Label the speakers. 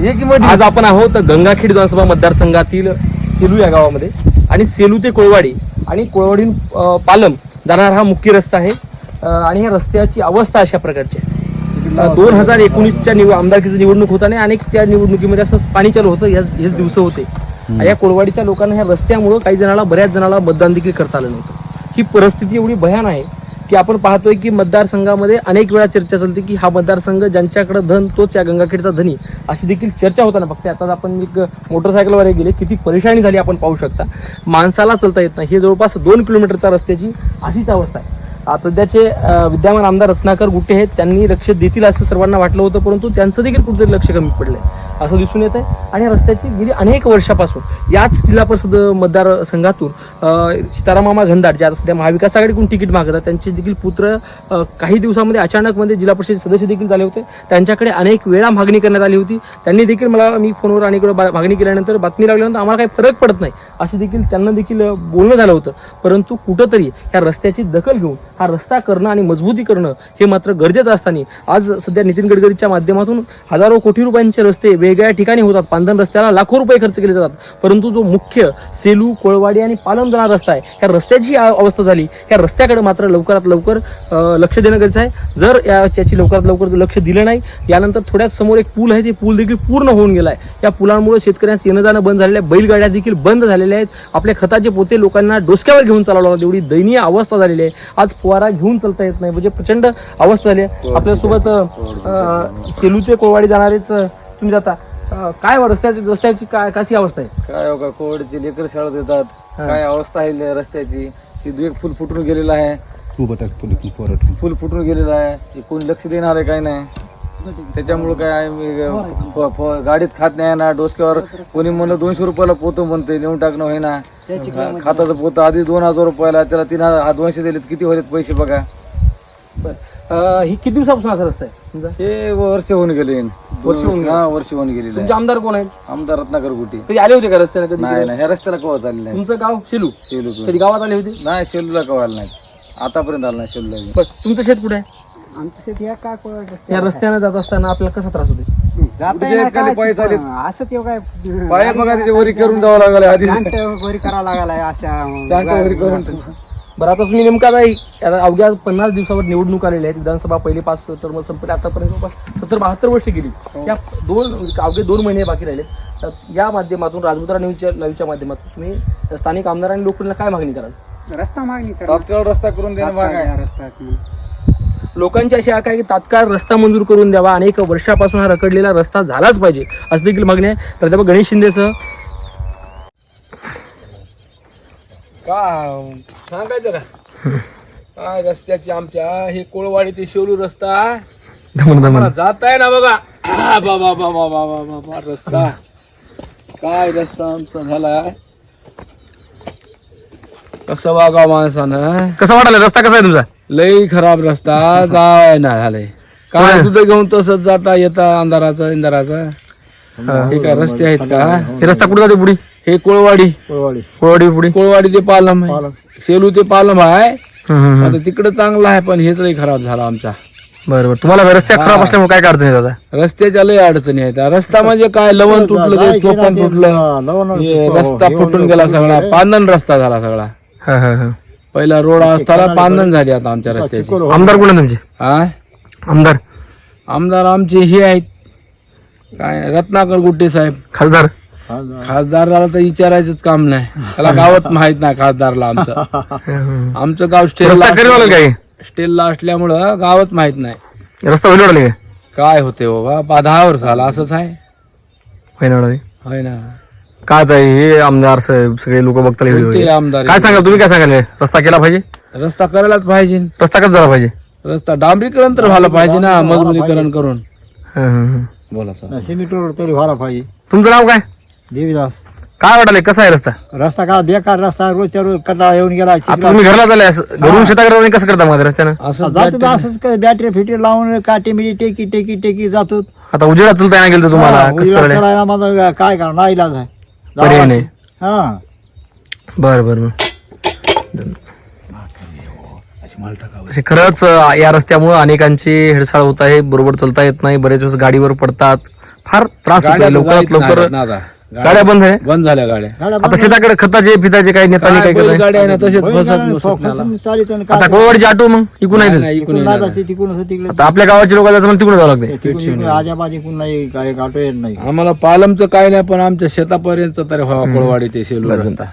Speaker 1: हे
Speaker 2: आज आपण आहोत गंगाखेड विधानसभा मतदारसंघातील सेलू या गावामध्ये. आणि सेलू ते कोळवाडी आणि कोळवाडीहून अं, पालम जाणारा हा मुख्य रस्ता आहे. आणि या रस्त्याची अवस्था अशा प्रकारची आहे. दोन हजार एकोणीसच्या निव आमदारकीची निवडणूक होताना अनेक त्या निवडणुकीमध्ये असं पाणी चालू होतं. हेच दिवस होते. या कोळवाडीच्या लोकांना ह्या रस्त्यामुळं काही जणाला बऱ्याच जणाला मतदान देखील करता आलं नव्हतं. ही परिस्थिती एवढी भयान आहे. की आपण पाहतोय की मतदारसंघामध्ये अनेक वेळा चर्चा चालते की हा मतदारसंघ ज्यांच्याकडे धन तोच या गंगाखेडचा धनी. अशी देखील चर्चा होताना फक्त आता आपण एक मोटरसायकलवर गेले किती परेशानी झाली आपण पाहू शकता. माणसाला चालता येत नाही. हे जवळपास दोन किलोमीटरचा रस्त्याची अशीच अवस्था आहे. सध्याचे विद्यमान आमदार रत्नाकर गुट्टे आहेत त्यांनी लक्ष देतील असं सर्वांना वाटलं होतं परंतु त्यांचं देखील कुठेतरी लक्ष कमी पडलंय असं दिसून येत आहे आणि या रस्त्याची गेली अनेक वर्षापासून याच जिल्हा परिषद मतदारसंघातून सीतारामामा घनदाट ज्या सध्या महाविकास आघाडीकडून तिकीट मागतात त्यांचे देखील पुत्र काही दिवसामध्ये अचानकमध्ये जिल्हा परिषद सदस्य देखील झाले होते. त्यांच्याकडे अनेक वेळा मागणी करण्यात आली होती. त्यांनी देखील मला मी फोनवर अनेक वेळा बा- मागणी केल्यानंतर बातमी लागल्यानंतर आम्हाला काही फरक पडत नाही असं देखील त्यांना देखील बोलणं झालं होतं. परंतु कुठंतरी या रस्त्याची दखल घेऊन हा रस्ता करणं आणि मजबूती करणं हे मात्र गरजेचं असताना आज सध्या नितीन गडकरीच्या माध्यमातून हजारो कोटी रुपयांचे रस्ते वेगवेगळ्या ठिकाणी होतात. पांधन रस्त्याला लाखो रुपये खर्च केले जातात. परंतु जो मुख्य सेलू कोळवाडी आणि पालम जाणारा रस्ता आहे ह्या रस्त्याची अवस्था झाली. ह्या रस्त्याकडे मात्र लवकरात लवकर लक्ष देणं गरजेचं आहे. जर याची लवकरात लवकर लक्ष दिलं नाही यानंतर थोड्याच समोर एक पूल आहे ते पूल देखील पूर्ण होऊन गेला आहे या पुलांमुळे शेतकऱ्यांचं येणं जाणं बंद झालेलं आहे. बैलगाड्या देखील बंद झालेल्या आहेत. आपल्या खताचे पोते लोकांना डोसक्यावर घेऊन चालावं एवढी दयनीय अवस्था झालेली आहे. आज फुवारा घेऊन चालता येत नाही. म्हणजे प्रचंड अवस्था झाली आहे. आपल्यासोबत अं, सेलू ते कोळवाडी जाणारेच अं, तुम्ही जाता. अं, काय वा रस्त्याची रस्त्याची काय कशी अवस्था आहे?
Speaker 1: काय हो का कोविडचे लेकर शाळेत येतात. काय अवस्था आहे ल- रस्त्याची? ती एक फुल फुटून गेलेलं आहे. फुल फुटून गेलेलं आहे. कोणी लक्ष देणार आहे काही नाही? त्याच्यामुळे काय फ- गाडीत खात नाही ना डोसक्यावर कोणी म्हणलं दोनशे रुपयाला पोतं म्हणते नेऊन टाकणं होय ना खाताचं पोतं आधी दोन हजार रुपयाला त्याला तीन हजार दोनशे दिलेत किती होते पैसे बघा.
Speaker 2: बरं. अं, ही किती दिवसापासून असा रस्ता आहे तुमचा?
Speaker 1: हे वर्ष होऊन गेले. वर्ष होऊन हा वर्ष होऊन गेलेले
Speaker 2: तुमचे आमदार कोण आहेत?
Speaker 1: आमदार रत्नाकर गुटी.
Speaker 2: कधी आले होते का रस्त्याने कधी?
Speaker 1: नाही नाही ह्या रस्त्याला कवा चालले नाही
Speaker 2: तुमचं गाव शेलू?
Speaker 1: शेलू
Speaker 2: कधी गावात आले होते?
Speaker 1: नाही शेलूला कवायला नाही आतापर्यंत आला नाही शेलूला बी.
Speaker 2: बरं, तुमचं शेत कुठे आहे?
Speaker 3: आमचं शेत या काय रस्ते
Speaker 2: या रस्त्याने जात असताना आपल्याला कसा त्रास होतो?
Speaker 3: जाता
Speaker 1: कुठे
Speaker 3: येईना
Speaker 1: खाली
Speaker 3: काय
Speaker 1: पाय चालेत?
Speaker 3: तिथं. असं ते काय
Speaker 1: पाया बघा त्याच्या वरी करून जावं लागलं आधी
Speaker 3: पॅन्ट वरी करावं अशा
Speaker 1: वरी करून.
Speaker 2: बरं आता तुम्ही नेमका आता अवघ्या पन्नास दिवसावर निवडणूक आलेल्या आहेत विधानसभा पहिले पाच टर्म संपले आतापर्यंत जवळपास सत्तर बहात्तर वर्ष गेली त्या दोन अवघे दोन महिने बाकी राहिले. तर या माध्यमातून राजमुद्रा न्यूजच्या लाईव्हच्या माध्यमातून तुम्ही स्थानिक आमदार आणि लोकप्रतिनिधीला काय मागणी कराल?
Speaker 3: रस्ता मागणी करा.
Speaker 1: रस्ता करून देणं भाग आहे.
Speaker 3: रस्ता
Speaker 2: लोकांची अशी आशा आहे की तात्काळ रस्ता मंजूर करून द्यावा अनेक वर्षापासून हा रखडलेला रस्ता झालाच पाहिजे. असं देखील मागणी आहे. प्राध्यापक गणेश शिंदेसह
Speaker 1: का सांगायचं का? काय रस्त्याची आमच्या हे कोळवाडी ते शेवलू रस्ता? जात आहे ना बघा. बाबा बाबा बाबा बाबा रस्ता. काय रस्ता आमचा झालाय? कसं वागा माणसानं
Speaker 2: कसा वाटला रस्ता कसा आहे तुमचा?
Speaker 1: लई खराब रस्ता जाय ना झाले काय तुझं घेऊन तसंच जाता येता अंधाराचा इंधाराचा? हे. काय रस्ते आहेत का?
Speaker 2: हे रस्ता कुठे जाते पुढे?
Speaker 1: हे कोळवाडी.
Speaker 2: कोळवाडी. पुढे.
Speaker 1: कोळवाडी ते पालम आहे. सेलू ते पालम आहे. आता तिकडं चांगलं आहे पण हेच लई खराब झाला आमचा.
Speaker 2: बरं बरं तुम्हाला रस्ते खराब असल्यामुळे काय अडचण आता
Speaker 1: रस्त्याच्या लई अडचणी आहेत. रस्ता म्हणजे काय? लवण तुटलं ते चोपण तुटलं रस्ता फुटून गेला सगळा. पांदन रस्ता झाला सगळा. पहिला रोड असताना पांदन झाली आता आमच्या रस्त्याची.
Speaker 2: आमदार कोण आहे तुमचे?
Speaker 1: हा
Speaker 2: आमदार.
Speaker 1: आमदार आमचे हे आहेत. काय रत्नाकर गुट्टे साहेब.
Speaker 2: खासदार.
Speaker 1: खासदाराला तर विचारायचंच काम नाही. त्याला गावात माहीत नाही खासदारला आमचं. आमचं गाव
Speaker 2: रस्ता
Speaker 1: स्टेलला
Speaker 2: करेल वाला काय?
Speaker 1: स्टेलला असल्यामुळं गावात माहीत नाही.
Speaker 2: रस्ता होईल काय
Speaker 1: होते बाबा? वर्ष झाला असंच आहे.
Speaker 2: होईल
Speaker 1: होय ना.
Speaker 2: काय आता हे आमदार साहेब सगळे लोक
Speaker 1: कोणते आमदार?
Speaker 2: काय सांगाल तुम्ही काय सांगाल? रस्ता केला पाहिजे?
Speaker 1: रस्ता करायलाच पाहिजे.
Speaker 2: रस्ता कसा झाला पाहिजे?
Speaker 1: रस्ता डांबरीकरण तर व्हायला पाहिजे ना मजबुतीकरण करून.
Speaker 2: हा, हा, हा.
Speaker 1: बोला सर.
Speaker 4: सिमेंटवर तरी व्हायला पाहिजे.
Speaker 2: तुमचं नाव काय?
Speaker 4: देवीदास.
Speaker 2: काय वाटले कसा आहे रस्ता?
Speaker 4: रस्ता का बेकार रस्ता रोजच्या रोज कंटाळा येऊन गेला
Speaker 2: आता तुम्ही घरला असं घरून शेताकडे कसं करता मग रस्त्यानं?
Speaker 1: असं
Speaker 4: जातो तर असंच काय बॅटरी फिटी लावून काटे मिठी टेकी टेकी टेकी जातो.
Speaker 2: आता उजेडा चलता गेलं तुम्हाला
Speaker 4: हा,
Speaker 2: कसं
Speaker 4: उजेडात
Speaker 2: चाललंय
Speaker 4: चालायला माझा काय करा ना इलाज आहे.
Speaker 2: पर्याय नाही.
Speaker 4: हा.
Speaker 2: बर बर बर. हे खरंच या रस्त्यामुळे अनेकांची हेळसाळ होत आहे बरोबर चालता येत नाही बरेच वेळेस गाडीवर पडतात. फार त्रास होतोय.
Speaker 1: गाड्या
Speaker 2: लवकरात लवकर. गाड्या बंद आहे?
Speaker 1: बंद झाल्या गाड्या.
Speaker 2: आता शेताकडे खताचे पिताचे काही नेतानी काय
Speaker 1: काय
Speaker 2: करताय
Speaker 1: गाड्या आहे ना तसेच
Speaker 4: आणि
Speaker 2: आता
Speaker 4: काय-
Speaker 2: कोळवाडीचे ऑटो मग? इकून आहे
Speaker 1: नाही,
Speaker 4: तिकडे.
Speaker 2: आता आपल्या गावाची लोक जायचं मला तिकडून जावं लागते
Speaker 4: नाही काय नाही.
Speaker 1: आम्हाला पालमचं काय नाही पण आमच्या शेतापर्यंत तरी व्हावा कोळवाडी ते सेलू रस्ता.